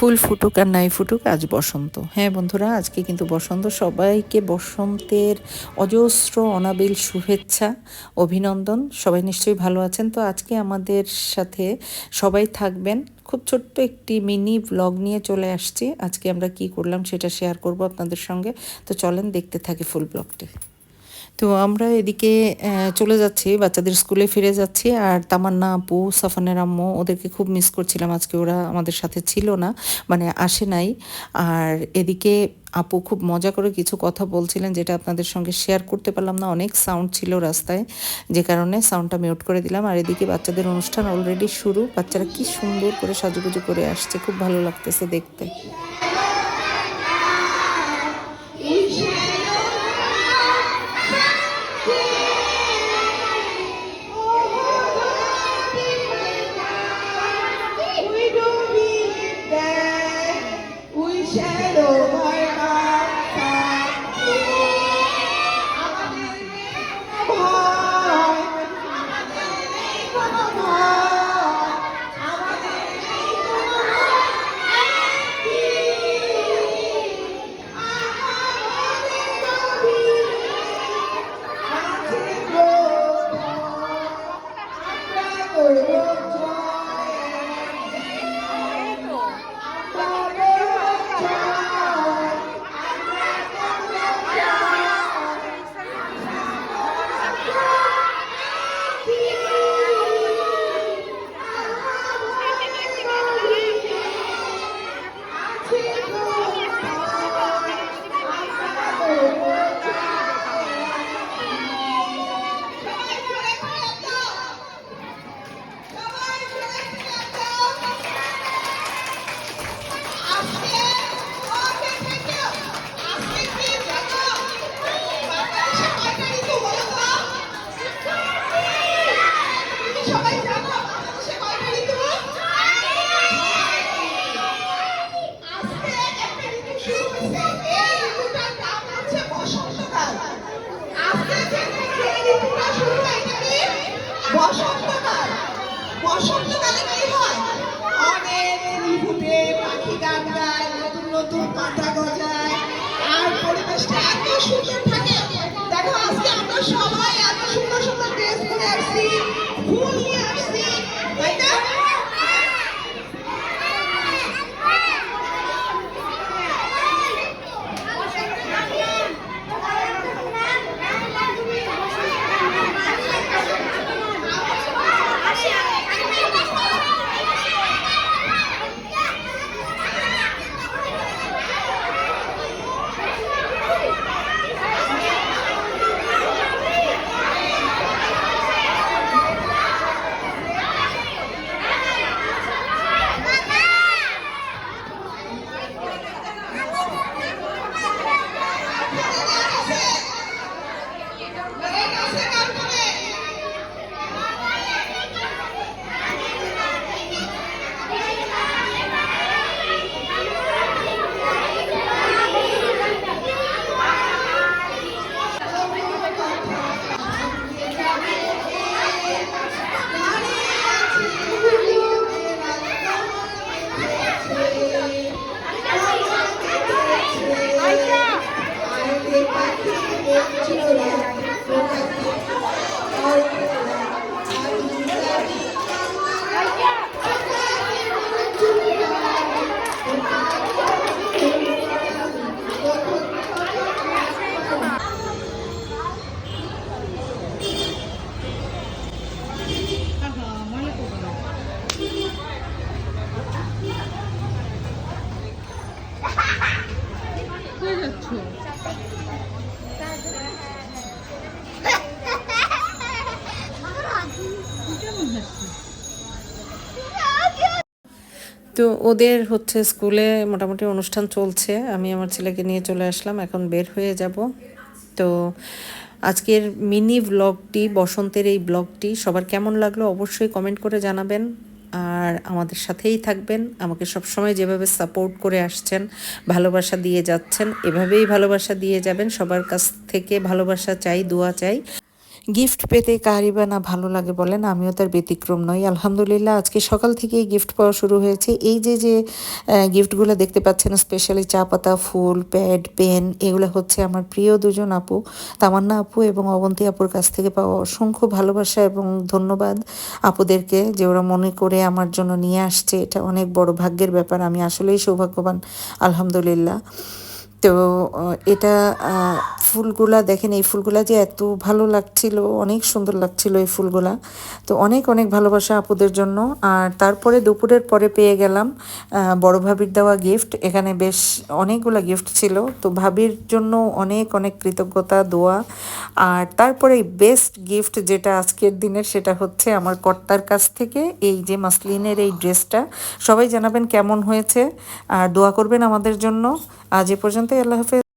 ফুল ফুটুক আর নাই ফুটুক, আজ বসন্ত। হ্যাঁ বন্ধুরা, আজকে কিন্তু বসন্ত। সবাইকে বসন্তের অজস্র, অনাবিল শুভেচ্ছা, অভিনন্দন। সবাই নিশ্চয়ই ভালো আছেন। তো আজকে আমাদের সাথে সবাই থাকবেন। খুব ছোট্ট একটি মিনি ব্লগ নিয়ে চলে আসছি। আজকে আমরা কি করলাম সেটা শেয়ার করব আপনাদের সঙ্গে। তো চলেন দেখতে থাকি ফুল ব্লগটি তো আমরা এদিকে চলে যাচ্ছি, বাচ্চাদের স্কুলে ফিরে যাচ্ছি। আর তামান্না আপু, সাফানের আম্মু, ওদেরকে খুব মিস করছিলাম। আজকে ওরা আমাদের সাথে ছিল না মানে আসে নাই। আর এদিকে আপু খুব মজা করে কিছু কথা বলছিলেন, যেটা আপনাদের সঙ্গে শেয়ার করতে পারলাম না। অনেক সাউন্ড ছিল রাস্তায়, যে কারণে সাউন্ডটা মিউট করে দিলাম। আর এদিকে বাচ্চাদের অনুষ্ঠান অলরেডি শুরু। বাচ্চারা কি সুন্দর করে সাজুগুজু করে আসছে, খুব ভালো লাগতেছে দেখতে। shame. নতুন পাতা গজায়। আর পরিবেশটা এত সুন্দর থাকে। দেখো আজকে আমরা সবাই এত সুন্দর সুন্দর ড্রেস পরে আসছি ফুল নিয়ে আসছি তাই না তো ওদের হচ্ছে স্কুলে মোটামুটি অনুষ্ঠান চলছে। আমি আমার ছেলেকে নিয়ে চলে আসলাম, এখন বের হয়ে যাব। তো আজকের মিনি ব্লগটি, বসন্তের এই ব্লগটি, সবার কেমন লাগল অবশ্যই কমেন্ট করে জানাবেন। আর আমাদের সাথেই থাকবেন। আমাকে সবসময় যেভাবে সাপোর্ট করে আসছেন, ভালোবাসা দিয়ে যাচ্ছেন, এভাবেই ভালোবাসা দিয়ে যাবেন। সবার কাছ থেকে ভালোবাসা চাই, দোয়া চাই। গিফট পেতে কারই বা না ভালো লাগে বলেন, আমিও তার ব্যতিক্রম নই। আলহামদুলিল্লাহ, আজকে সকাল থেকেই গিফট পাওয়া শুরু হয়েছে। এই যে যে গিফটগুলো দেখতে পাচ্ছেন, স্পেশালি চা পাতা ফুল, প্যাড, পেন, এগুলো হচ্ছে আমার প্রিয় দুজন আপু, তামান্না আপু এবং অবন্তী আপুর কাছ থেকে পাওয়া অসংখ্য ভালোবাসা এবং ধন্যবাদ আপুদেরকে যে ওরা মনে করে আমার জন্য নিয়ে আসছে। এটা অনেক বড় ভাগ্যের ব্যাপার, আমি আসলেই সৌভাগ্যবান, আলহামদুলিল্লাহ। তো এটা ফুলগুলা, দেখেন এই ফুলগুলা যে এত ভালো লাগছিল, অনেক সুন্দর লাগছিল এই ফুলগুলা। তো অনেক অনেক ভালোবাসা আপুদের জন্য। আর তারপরে দুপুরের পরে পেয়ে গেলাম বড় ভাবির দেওয়া গিফট এখানে বেশ অনেকগুলা গিফট ছিল। তো ভাবির জন্য অনেক অনেক কৃতজ্ঞতা, দোয়া। আর তারপরে বেস্ট গিফট যেটা আজকের দিনের, সেটা হচ্ছে আমার কর্তার কাছ থেকে এই যে মাসলিনের এই ড্রেসটা। সবাই জানাবেন কেমন হয়েছে। আর দোয়া করবেন আমাদের জন্য। আজ এ পর্যন্তই, আল্লাহ হাফেজ।